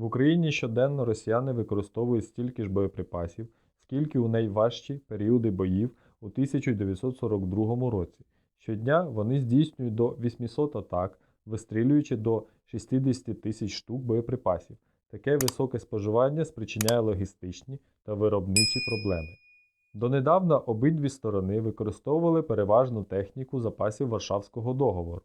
В Україні щоденно росіяни використовують стільки ж боєприпасів, скільки у найважчі періоди боїв у 1942 році. Щодня вони здійснюють до 800 атак, вистрілюючи до 60 тисяч штук боєприпасів. Таке високе споживання спричиняє логістичні та виробничі проблеми. Донедавна обидві сторони використовували переважну техніку запасів Варшавського договору.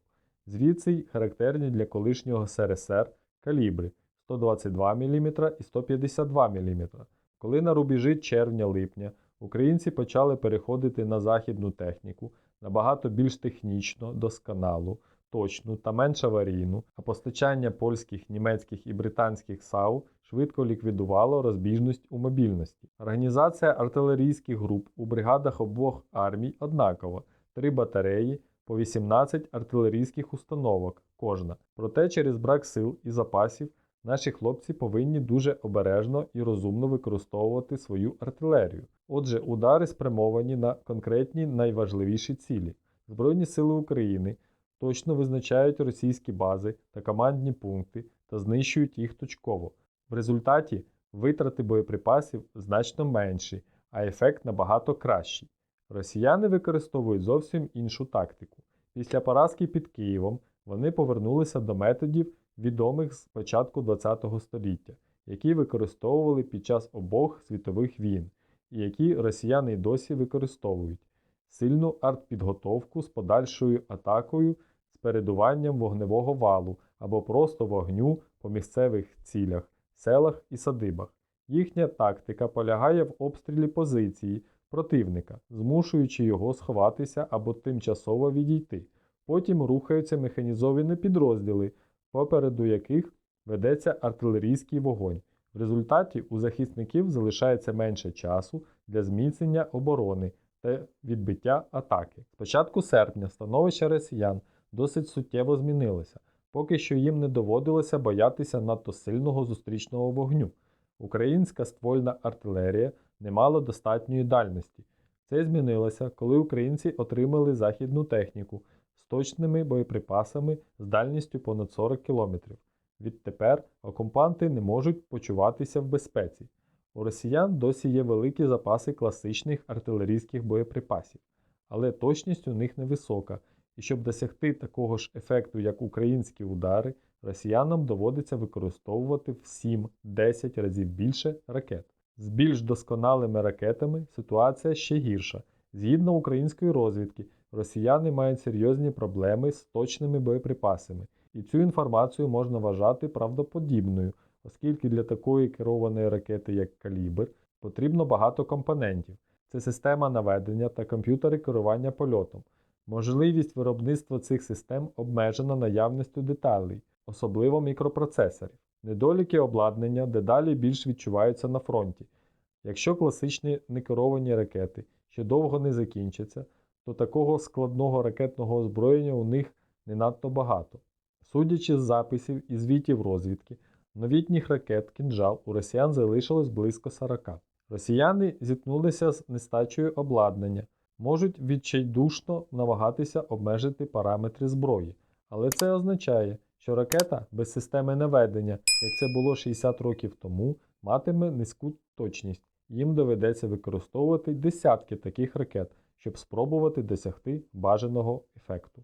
Звідси й характерні для колишнього СРСР калібри 122 мм і 152 мм. Коли на рубежі червня-липня українці почали переходити на західну техніку, набагато більш технічно, досконалу, точну та менш аварійну, а постачання польських, німецьких і британських САУ швидко ліквідувало розбіжність у мобільності. Організація артилерійських груп у бригадах обох армій однакова: три батареї по 18 артилерійських установок кожна. Проте через брак сил і запасів наші хлопці повинні дуже обережно і розумно використовувати свою артилерію. Отже, удари спрямовані на конкретні найважливіші цілі. Збройні сили України точно визначають російські бази та командні пункти та знищують їх точково. В результаті витрати боєприпасів значно менші, а ефект набагато кращий. Росіяни використовують зовсім іншу тактику. Після поразки під Києвом вони повернулися до методів, відомих з початку ХХ століття, які використовували під час обох світових війн, і які росіяни й досі використовують сильну артпідготовку з подальшою атакою з передуванням вогневого валу або просто вогню по місцевих цілях, селах і садибах. Їхня тактика полягає в обстрілі позиції противника, змушуючи його сховатися або тимчасово відійти. Потім рухаються механізовані підрозділи, попереду яких ведеться артилерійський вогонь. В результаті у захисників залишається менше часу для зміцнення оборони та відбиття атаки. З початку серпня становище росіян досить суттєво змінилося, поки що їм не доводилося боятися надто сильного зустрічного вогню. Українська ствольна артилерія не мала достатньої дальності. Це змінилося, коли українці отримали західну техніку точними боєприпасами з дальністю понад 40 км. Відтепер окупанти не можуть почуватися в безпеці. У росіян досі є великі запаси класичних артилерійських боєприпасів, але точність у них невисока, і щоб досягти такого ж ефекту, як українські удари, росіянам доводиться використовувати в 7-10 разів більше ракет. З більш досконалими ракетами ситуація ще гірша. Згідно української розвідки, росіяни мають серйозні проблеми з точними боєприпасами, і цю інформацію можна вважати правдоподібною, оскільки для такої керованої ракети, як калібр, потрібно багато компонентів. Це система наведення та комп'ютери керування польотом. Можливість виробництва цих систем обмежена наявністю деталей, особливо мікропроцесорів. Недоліки обладнання дедалі більш відчуваються на фронті. Якщо класичні некеровані ракети ще довго не закінчаться, то такого складного ракетного озброєння у них не надто багато. Судячи з записів і звітів розвідки, новітніх ракет кінжал у росіян залишилось близько 40. Росіяни зіткнулися з нестачею обладнання, можуть відчайдушно намагатися обмежити параметри зброї, але це означає, що ракета без системи наведення, як це було 60 років тому, матиме низьку точність. Їм доведеться використовувати десятки таких ракет, щоб спробувати досягти бажаного ефекту.